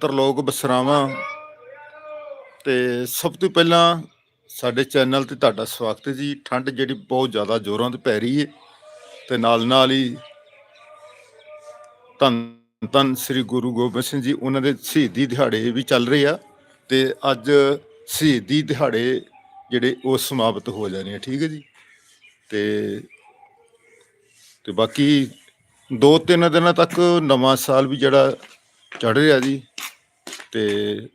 ਤਰਲੋਕ ਬਸਰਾਵਾਂ। ਤੇ ਸਭ ਤੋਂ ਪਹਿਲਾਂ ਸਾਡੇ ਚੈਨਲ ਤੇ ਤੁਹਾਡਾ ਸਵਾਗਤ ਹੈ ਜੀ। ਠੰਡ ਜਿਹੜੀ ਬਹੁਤ ਜ਼ਿਆਦਾ ਜ਼ੋਰਾਂ ਤੇ ਪੈ ਰਹੀ ਹੈ ਤੇ ਨਾਲ ਨਾਲ ਹੀ ਧੰਨ ਧੰਨ ਸ੍ਰੀ ਗੁਰੂ ਗੋਬਿੰਦ ਸਿੰਘ ਜੀ, ਉਹਨਾਂ ਦੇ ਸ਼ਹੀਦੀ ਦਿਹਾੜੇ ਵੀ ਚੱਲ ਰਹੇ ਆ। ਤੇ ਅੱਜ ਸ਼ਹੀਦੀ ਦਿਹਾੜੇ ਜਿਹੜੇ ਉਹ ਸਮਾਪਤ ਹੋ ਜਾਣੇ ਆ, ਠੀਕ ਹੈ ਜੀ। ਤੇ ਤੇ ਬਾਕੀ ਦੋ ਤਿੰਨ ਦਿਨਾਂ ਤੱਕ ਨਵਾਂ ਸਾਲ ਵੀ ਜਿਹੜਾ ਚੜ ਰਿਹਾ ਜੀ ਤੇ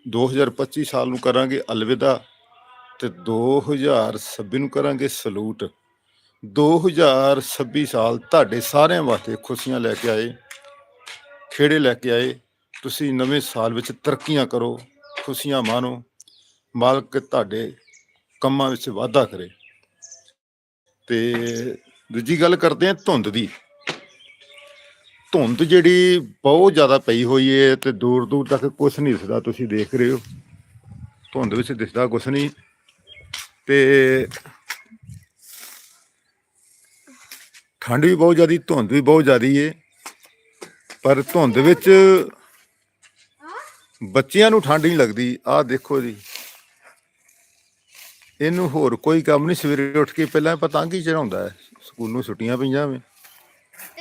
2025 ਸਾਲ ਨੂੰ ਕਰਾਂਗੇ ਅਲਵਿਦਾ ਤੇ 2026 ਨੂੰ ਕਰਾਂਗੇ ਸਲੂਟ। 2026 ਸਾਲ ਤੁਹਾਡੇ ਸਾਰਿਆਂ ਵਾਸਤੇ ਖੁਸ਼ੀਆਂ ਲੈ ਕੇ ਆਏ, ਖੇੜੇ ਲੈ ਕੇ ਆਏ। ਤੁਸੀਂ ਨਵੇਂ ਸਾਲ ਵਿੱਚ ਤਰੱਕੀਆਂ ਕਰੋ, ਖੁਸ਼ੀਆਂ ਮਾਣੋ। ਮਾਲਕ ਤੁਹਾਡੇ ਕੰਮਾਂ ਵਿੱਚ ਵਾਧਾ ਕਰੇ। ਤੇ ਦੂਜੀ ਗੱਲ ਕਰਦੇ ਹਾਂ ਧੁੰਦ ਦੀ। ਧੁੰਦ ਜਿਹੜੀ ਬਹੁਤ ਜ਼ਿਆਦਾ ਪਈ ਹੋਈ ਹੈ ਤੇ ਦੂਰ ਦੂਰ ਤੱਕ ਕੁਝ ਨਹੀਂ ਦਿਸਦਾ, ਤੁਸੀਂ ਦੇਖ ਰਹੇ ਹੋ। ਧੁੰਦ ਵਿੱਚ ਦਿਸਦਾ ਕੁਝ ਨਹੀਂ। ਤੇ ਠੰਡ ਵੀ ਬਹੁਤ ਜ਼ਿਆਦੀ, ਧੁੰਦ ਵੀ ਬਹੁਤ ਜ਼ਿਆਦੀ ਹੈ ਪਰ ਧੁੰਦ ਵਿੱਚ ਬੱਚਿਆਂ ਨੂੰ ਠੰਡ ਨਹੀਂ ਲੱਗਦੀ। ਆਹ ਦੇਖੋ ਜੀ। ਇਹਨੂੰ ਹੋਰ ਕੋਈ ਕੰਮ ਨਹੀਂ। ਸਵੇਰੇ ਉੱਠ ਕੇ ਪਹਿਲਾਂ ਪਤੰਗ ਹੀ ਚੜਾਉਂਦਾ ਹੈ। ਸਕੂਲ ਨੂੰ ਛੁੱਟੀਆਂ ਪਈਆਂ ਵੇ।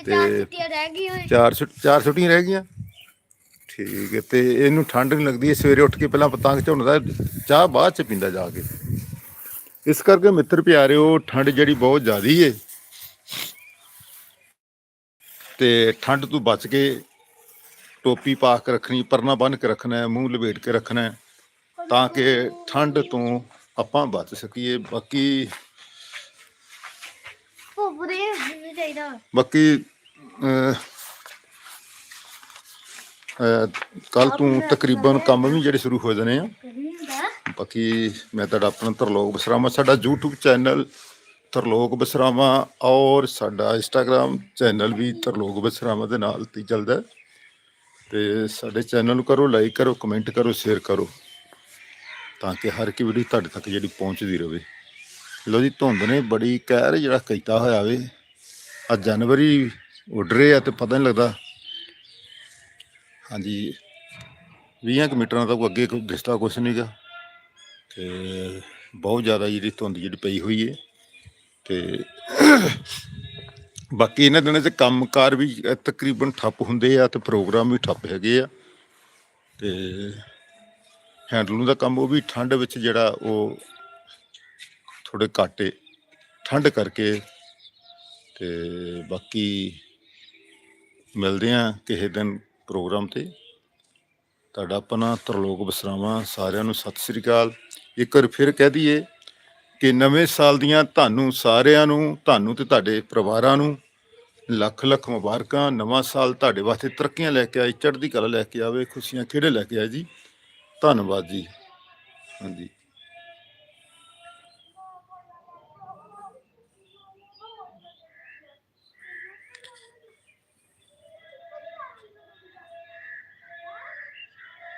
ਤੇ ਚਾਰ ਛੁੱਟੀਆਂ ਰਹਿ ਗਈਆਂ ਹੋਏ ਚਾਰ ਛੁੱਟ- ਚਾਰ ਛੁੱਟੀਆਂ ਰਹਿ ਗਈਆਂ। ਠੀਕ ਹੈ ਤੇ ਇਹਨੂੰ ਠੰਡ ਨਹੀਂ ਲੱਗਦੀ ਇਹ ਸਵੇਰੇ ਉੱਠ ਕੇ ਪਹਿਲਾਂ ਪਤੰਗ ਝੁੰਡਦਾ ਚਾਹ ਬਾਅਦ ਚ ਪੀਂਦਾ ਜਾ ਕੇ। ਇਸ ਕਰਕੇ ਮਿੱਤਰ ਪਿਆਰਿਓ ਠੰਡ ਜਿਹੜੀ ਬਹੁਤ ਜ਼ਿਆਦੀ ਏ। ਤੇ ਠੰਡ ਤੋਂ ਬਚ ਕੇ ਟੋਪੀ ਪਾ ਕੇ ਰੱਖਣੀ ਪਰਨਾ ਬੰਨ ਕੇ ਰੱਖਣਾ ਹੈ ਮੂੰਹ ਲਪੇਟ ਕੇ ਰੱਖਣਾ ਹੈ ਤਾਂ ਕਿ ਠੰਡ ਤੋਂ ਆਪਾਂ ਬਚ ਸਕੀਏ। ਬਾਕੀ ਨਹੀਂ ਚਾਹੀਦਾ। ਬਾਕੀ ਕੱਲ ਤੋਂ ਤਕਰੀਬਨ ਕੰਮ ਵੀ ਜਿਹੜੇ ਸ਼ੁਰੂ ਹੋ ਜਾਣੇ ਆ। ਬਾਕੀ ਮੈਂ ਤੁਹਾਡਾ ਆਪਣਾ ਤਰਲੋਕ ਬਸਰਾਮਾ ਸਾਡਾ YouTube ਚੈਨਲ ਤਰਲੋਕ ਬਸਰਾਮਾ ਔਰ ਸਾਡਾ Instagram ਚੈਨਲ ਵੀ ਤਰਲੋਕ ਬਸਰਾਮਾ ਦੇ ਨਾਲ ਤੇ ਚੱਲਦਾ। ਤੇ ਸਾਡੇ ਚੈਨਲ ਨੂੰ ਕਰੋ ਲਾਈਕ ਕਰੋ ਕਮੈਂਟ ਕਰੋ ਸ਼ੇਅਰ ਕਰੋ ਤਾਂ ਕਿ ਹਰ ਇੱਕ ਵੀਡੀਓ ਤੁਹਾਡੇ ਤੱਕ ਜਿਹੜੀ ਪਹੁੰਚਦੀ ਰਹੇ ਲੋ ਜੀ, ਧੁੰਦ ਨੇ ਬੜੀ ਕਹਿਰ ਜਿਹੜਾ ਕੀਤਾ ਹੋਇਆ ਵੇ। ਆ ਜਨਵਰੀ ਉੱਡ ਰਹੇ ਆ ਤੇ ਪਤਾ ਨਹੀਂ ਲੱਗਦਾ। ਹਾਂਜੀ 20 ਕੁ ਮੀਟਰਾਂ ਤੱਕ ਅੱਗੇ ਕੋਈ ਦਿਸਦਾ ਕੁਛ ਨਹੀਂਗਾ ਤੇ ਬਹੁਤ ਜ਼ਿਆਦਾ ਜਿਹੜੀ ਧੁੰਦ ਜਿਹੜੀ ਪਈ ਹੋਈ ਹੈ ਤੇ ਬਾਕੀ ਇਹਨਾਂ ਦਿਨਾਂ 'ਚ ਕੰਮਕਾਰ ਵੀ ਤਕਰੀਬਨ ਠੱਪ ਹੁੰਦੇ ਆ ਤੇ ਪ੍ਰੋਗਰਾਮ ਵੀ ਠੱਪ ਹੈਗੇ ਆ। ਤੇ ਹੈਂਡਲੂਮ ਦਾ ਕੰਮ ਉਹ ਵੀ ਠੰਡ ਵਿੱਚ ਜਿਹੜਾ ਉਹ ਥੋੜੇ ਘਾਟੇ ਠੰਡ ਕਰਕੇ ਤੇ ਬਾਕੀ ਮਿਲਦੇ ਆ ਕਿਸੇ ਦਿਨ ਪ੍ਰੋਗਰਾਮ ਤੇ। ਤੁਹਾਡਾ ਆਪਣਾ ਤਰਲੋਕ ਬਸਰਾਵਾਂ ਸਾਰਿਆਂ ਨੂੰ ਸਤਿ ਸ੍ਰੀ ਅਕਾਲ। ਇੱਕ ਵਾਰ ਫਿਰ ਕਹਿ ਦਈਏ ਕਿ ਨਵੇਂ ਸਾਲ ਦੀਆਂ ਤੁਹਾਨੂੰ ਸਾਰਿਆਂ ਨੂੰ, ਤੁਹਾਨੂੰ ਤੇ ਤੁਹਾਡੇ ਪਰਿਵਾਰਾਂ ਨੂੰ ਲੱਖ ਲੱਖ ਮੁਬਾਰਕਾਂ। ਨਵਾਂ ਸਾਲ ਤੁਹਾਡੇ ਵਾਸਤੇ ਤਰੱਕੀਆਂ ਲੈ ਕੇ ਆਏ, ਚੜ੍ਹਦੀ ਕਲਾ ਲੈ ਕੇ ਆਵੇ, ਖੁਸ਼ੀਆਂ ਖੇੜੇ ਲੈ ਕੇ ਆਏ ਜੀ। ਧੰਨਵਾਦ ਜੀ। ਹਾਂਜੀ।